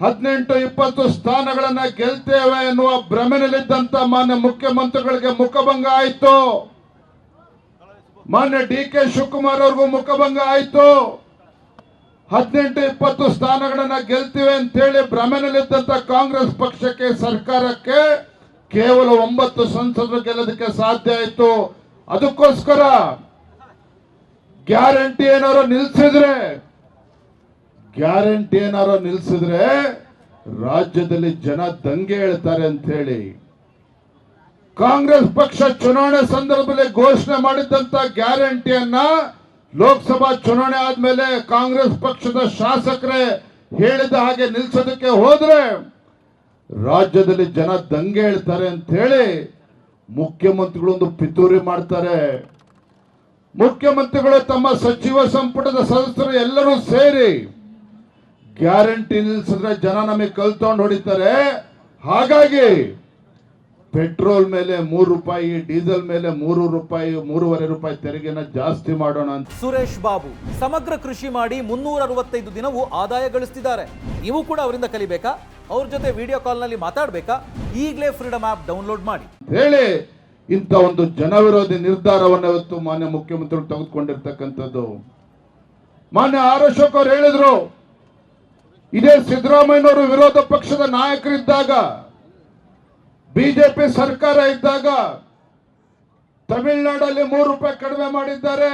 ಹದಿನೆಂಟು ಇಪ್ಪತ್ತು ಸ್ಥಾನಗಳನ್ನ ಗೆಲ್ತೇವೆ ಎನ್ನುವ ಭ್ರಮೆನಲ್ಲಿದ್ದಂತ ಮಾನ್ಯ ಮುಖ್ಯಮಂತ್ರಿಗಳಿಗೆ ಮುಖಭಂಗ ಆಯ್ತು. ಮಾನ್ಯ ಡಿ ಕೆ ಶಿವಕುಮಾರ್ ಅವ್ರಿಗೂ ಮುಖಭಂಗ ಆಯ್ತು. ಹದಿನೆಂಟು ಇಪ್ಪತ್ತು ಸ್ಥಾನಗಳನ್ನ ಗೆಲ್ತೀವಿ ಅಂತೇಳಿ ಭ್ರಮೆನಲ್ಲಿದ್ದಂತ ಕಾಂಗ್ರೆಸ್ ಪಕ್ಷಕ್ಕೆ, ಸರ್ಕಾರಕ್ಕೆ ಕೇವಲ ಒಂಬತ್ತು ಸಂಸದರು ಗೆಲ್ಲೋದಕ್ಕೆ ಸಾಧ್ಯ ಆಯಿತು. ಅದಕ್ಕೋಸ್ಕರ ಗ್ಯಾರಂಟಿ ಏನಾದ್ರು ನಿಲ್ಸಿದ್ರೆ ಗ್ಯಾರಂಟಿ ಏನಾರು ನಿಲ್ಸಿದ್ರೆ ರಾಜ್ಯದಲ್ಲಿ ಜನ ದಂಗೆ ಹೇಳ್ತಾರೆ ಅಂತ ಹೇಳಿ. ಕಾಂಗ್ರೆಸ್ ಪಕ್ಷ ಚುನಾವಣೆ ಸಂದರ್ಭದಲ್ಲಿ ಘೋಷಣೆ ಮಾಡಿದ್ದಂತ ಗ್ಯಾರಂಟಿಯನ್ನ ಲೋಕಸಭಾ ಚುನಾವಣೆ ಆದ್ಮೇಲೆ ಕಾಂಗ್ರೆಸ್ ಪಕ್ಷದ ಶಾಸಕರೇ ಹೇಳಿದ ಹಾಗೆ ನಿಲ್ಸೋದಕ್ಕೆ ಹೋದ್ರೆ ರಾಜ್ಯದಲ್ಲಿ ಜನ ದಂಗೆ ಹೇಳ್ತಾರೆ ಅಂತ ಹೇಳಿ ಮುಖ್ಯಮಂತ್ರಿಗಳೊಂದು ಪಿತೂರಿ ಮಾಡ್ತಾರೆ. ಮುಖ್ಯಮಂತ್ರಿಗಳು ತಮ್ಮ ಸಚಿವ ಸಂಪುಟದ ಸದಸ್ಯರು ಎಲ್ಲರೂ ಸೇರಿ ಗ್ಯಾರಂಟಿ ನಿಲ್ಸಿದ್ರೆ ಜನ ನಮಗೆ ಕಲ್ತೊಂಡು ಹೊಡಿತಾರೆ. ಹಾಗಾಗಿ ಪೆಟ್ರೋಲ್ ಮೇಲೆ ಮೂರು ರೂಪಾಯಿ ಡೀಸೆಲ್ ಮೇಲೆ ಮೂರು ರೂಪಾಯಿ ಮೂರುವರೆ ರೂಪಾಯಿ ತೆರಿಗೆನ ಜಾಸ್ತಿ ಮಾಡೋಣ ಅಂತ. ಸುರೇಶ್ ಬಾಬು ಸಮಗ್ರ ಕೃಷಿ ಮಾಡಿ ಮುನ್ನೂರ ಅರವತ್ತೈದು ದಿನವೂ ಆದಾಯ ಗಳಿಸ್ತಿದ್ದಾರೆ. ನೀವು ಕೂಡ ಅವರಿಂದ ಕಲಿಬೇಕಾ? ಅವ್ರ ಜೊತೆ ವಿಡಿಯೋ ಕಾಲ್ನಲ್ಲಿ ಮಾತಾಡಬೇಕಾ? ಈಗಲೇ ಫ್ರೀಡಮ್ ಆ್ಯಪ್ ಡೌನ್ಲೋಡ್ ಮಾಡಿ. ಹೇಳಿ ಇಂಥ ಒಂದು ಜನವಿರೋಧಿ ನಿರ್ಧಾರವನ್ನು ಇವತ್ತು ಮಾನ್ಯ ಮುಖ್ಯಮಂತ್ರಿಗಳು ತೆಗೆದುಕೊಂಡಿರ್ತಕ್ಕಂಥದ್ದು. ಮಾನ್ಯ ಆರ್ ಅಶೋಕ್ ಅವರು ಹೇಳಿದ್ರು ಇದೇ ಸಿದ್ದರಾಮಯ್ಯನವರು ವಿರೋಧ ಪಕ್ಷದ ನಾಯಕರಿದ್ದಾಗ, ಬಿಜೆಪಿ ಸರ್ಕಾರ ಇದ್ದಾಗ, ತಮಿಳುನಾಡಲ್ಲಿ ಮೂರು ರೂಪಾಯಿ ಕಡಿಮೆ ಮಾಡಿದ್ದಾರೆ.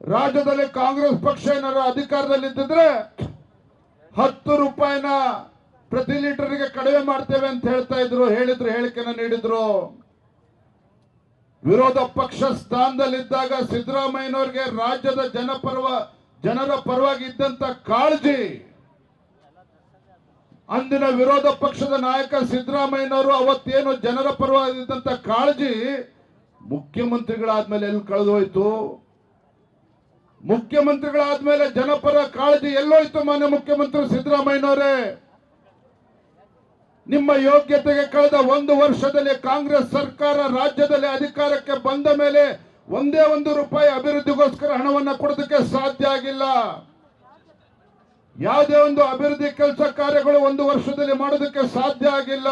ರಾಜ್ಯದಲ್ಲಿ ಕಾಂಗ್ರೆಸ್ ಪಕ್ಷ ಏನಾದ್ರು ಅಧಿಕಾರದಲ್ಲಿ ಇದ್ದಿದ್ರೆ ಹತ್ತು ರೂಪಾಯಿನ ಪ್ರತಿ ಲೀಟರ್ಗೆ ಕಡಿಮೆ ಮಾಡ್ತೇವೆ ಅಂತ ಹೇಳ್ತಾ ಇದ್ರು, ಹೇಳಿದ್ರು, ಹೇಳಿಕೆನ ನೀಡಿದ್ರು. ವಿರೋಧ ಪಕ್ಷ ಸ್ಥಾನದಲ್ಲಿದ್ದಾಗ ಸಿದ್ದರಾಮಯ್ಯನವ್ರಿಗೆ ರಾಜ್ಯದ ಜನಪರವ, ಜನರ ಪರವಾಗಿ ಇದ್ದಂತ ಕಾಳಜಿ ಅಂದಿನ ವಿರೋಧ ಪಕ್ಷದ ನಾಯಕ ಸಿದ್ದರಾಮಯ್ಯನವರು ಅವತ್ತೇನು ಜನರ ಪರವಾಗಿದ್ದಂತ ಕಾಳಜಿ ಮುಖ್ಯಮಂತ್ರಿಗಳಾದ್ಮೇಲೆ ಎಲ್ಲಿ ಕಳೆದೋಯ್ತು? ಮುಖ್ಯಮಂತ್ರಿಗಳಾದ್ಮೇಲೆ ಜನಪರ ಕಾಳಜಿ ಎಲ್ಲೋಯ್ತು ಮಾನ್ಯ ಮುಖ್ಯಮಂತ್ರಿ ಸಿದ್ದರಾಮಯ್ಯನವರೇ. ನಿಮ್ಮ ಯೋಗ್ಯತೆಗೆ ಕಳೆದ ಒಂದು ವರ್ಷದಲ್ಲಿ ಕಾಂಗ್ರೆಸ್ ಸರ್ಕಾರ ರಾಜ್ಯದಲ್ಲಿ ಅಧಿಕಾರಕ್ಕೆ ಬಂದ ಮೇಲೆ ಒಂದೇ ಒಂದು ರೂಪಾಯಿ ಅಭಿವೃದ್ಧಿಗೋಸ್ಕರ ಹಣವನ್ನು ಕೊಡೋದಕ್ಕೆ ಸಾಧ್ಯ ಆಗಿಲ್ಲ. ಯಾವುದೇ ಒಂದು ಅಭಿವೃದ್ಧಿ ಕೆಲಸ ಕಾರ್ಯಗಳು ಒಂದು ವರ್ಷದಲ್ಲಿ ಮಾಡೋದಕ್ಕೆ ಸಾಧ್ಯ ಆಗಿಲ್ಲ.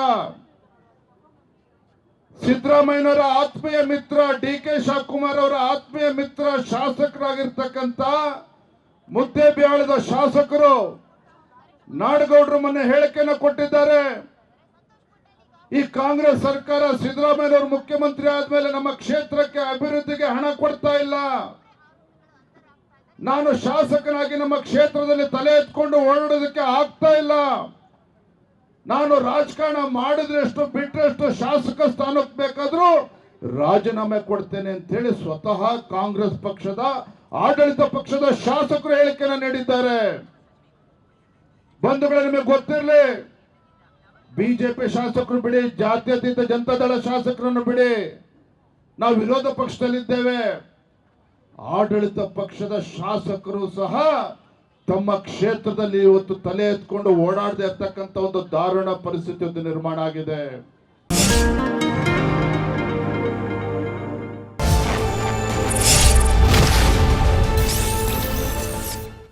ಸಿದ್ದರಾಮಯ್ಯನವರ ಆತ್ಮೀಯ ಮಿತ್ರ ಡಿ ಕೆ ಶಿವಕುಮಾರ್ ಅವರ ಆತ್ಮೀಯ ಮಿತ್ರ ಶಾಸಕರಾಗಿರ್ತಕ್ಕಂಥ ಮುದ್ದೇಬಿಹಾಳದ ಶಾಸಕರು ನಾಡಗೌಡರು ಮೊನ್ನೆ ಹೇಳಿಕೆಯನ್ನು ಕೊಟ್ಟಿದ್ದಾರೆ. ಈ ಕಾಂಗ್ರೆಸ್ ಸರ್ಕಾರ ಸಿದ್ದರಾಮಯ್ಯನವರು ಮುಖ್ಯಮಂತ್ರಿ ಆದ್ಮೇಲೆ ನಮ್ಮ ಕ್ಷೇತ್ರಕ್ಕೆ ಅಭಿವೃದ್ಧಿಗೆ ಹಣ ಕೊಡ್ತಾ ಇಲ್ಲ. ನಾನು ಶಾಸಕನಾಗಿ ನಮ್ಮ ಕ್ಷೇತ್ರದಲ್ಲಿ ತಲೆ ಎತ್ಕೊಂಡು ಓಡಾಡೋದಕ್ಕೆ ಆಗ್ತಾ ಇಲ್ಲ. ನಾನು ರಾಜಕಾರಣ ಮಾಡಿದ್ರೆಷ್ಟು ಬಿಟ್ಟರೆಷ್ಟು ಶಾಸಕ ಸ್ಥಾನಕ್ಕೆ ಬೇಕಾದರೂ ರಾಜೀನಾಮೆ ಕೊಡ್ತೇನೆ ಅಂತ ಹೇಳಿ ಸ್ವತಃ ಕಾಂಗ್ರೆಸ್ ಪಕ್ಷದ, ಆಡಳಿತ ಪಕ್ಷದ ಶಾಸಕರು ಹೇಳಿಕೆಯನ್ನು ನೀಡಿದ್ದಾರೆ. ಬಂಧುಗಳೇ, ನಿಮಗೆ ಗೊತ್ತಿರಲಿ, ಬಿಜೆಪಿ ಶಾಸಕರು ಬಿಡಿ, ಜಾತ್ಯತೀತ ಜನತಾದಳ ಶಾಸಕರನ್ನು ಬಿಡಿ. ನಾವು ವಿರೋಧ ಪಕ್ಷದಲ್ಲಿದ್ದೇವೆ. ಆಡಳಿತ ಪಕ್ಷದ ಶಾಸಕರು ಸಹ ತಮ್ಮ ಕ್ಷೇತ್ರದಲ್ಲಿ ಇವತ್ತು ತಲೆ ಎತ್ಕೊಂಡು ಓಡಾಡದೆ ಇರ್ತಕ್ಕಂಥ ಒಂದು ದಾರುಣ ಪರಿಸ್ಥಿತಿ ನಿರ್ಮಾಣ ಆಗಿದೆ.